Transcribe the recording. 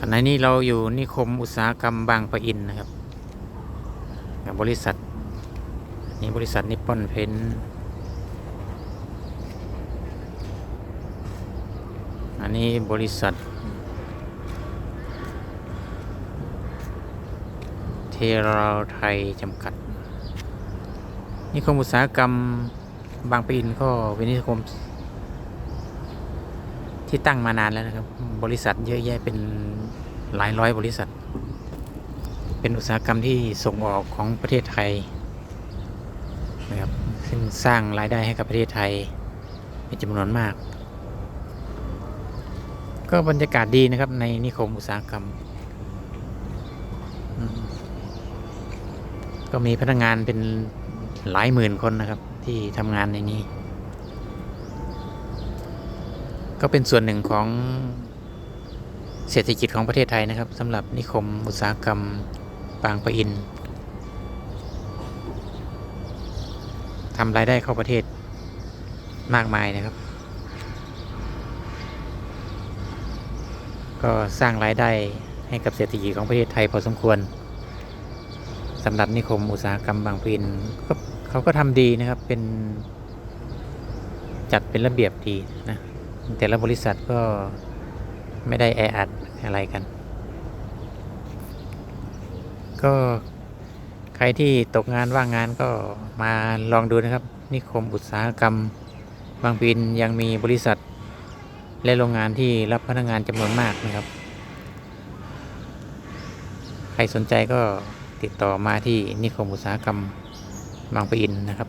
ขณะนี้เราอยู่นิคมอุตสาหกรรมบางปะอินนะครับกับบริษัทนี่บริษัทนิปปอนเพนอันนี้บริษัท เทราไทยจำกัดนิคมอุตสาหกรรมบางปะอินก็เป็นนิคมที่ตั้งมานานแล้วนะครับ บริษัทเยอะแยะเป็น หลายร้อยบริษัท เป็นอุตสาหกรรมที่ส่งออกของประเทศไทยนะครับซึ่งสร้างรายได้ให้กับประเทศไทยเป็นจำนวนมาก ก็บรรยากาศดีนะครับในนิคมอุตสาหกรรม ก็มีพนักงานเป็นหลายหมื่นคนนะครับ ที่ทำงานในนี้ ก็เป็นส่วนหนึ่งของ เศรษฐกิจของประเทศไทยนะครับสำหรับนิคมอุตสาหกรรมบางปะอินทำรายได้เข้าประเทศมากมายนะครับ ก็สร้างรายได้ให้กับเศรษฐกิจของประเทศไทยพอสมควรสำหรับนิคมอุตสาหกรรมบางปะอินก็เขาก็ทำดีนะครับเป็นจัดเป็นระเบียบดีนะแต่ละบริษัทก็ ไม่ได้แออัดอะไรกัน ก็ใครที่ตกงานว่างงานก็มาลองดูนะครับ นิคมอุตสาหกรรม บางปีนยังมีบริษัท และโรงงานที่รับพนักงานจำนวนมากนะครับ ใครสนใจก็ติดต่อมาที่นิคมอุตสาหกรรมบางปะอินนะครับ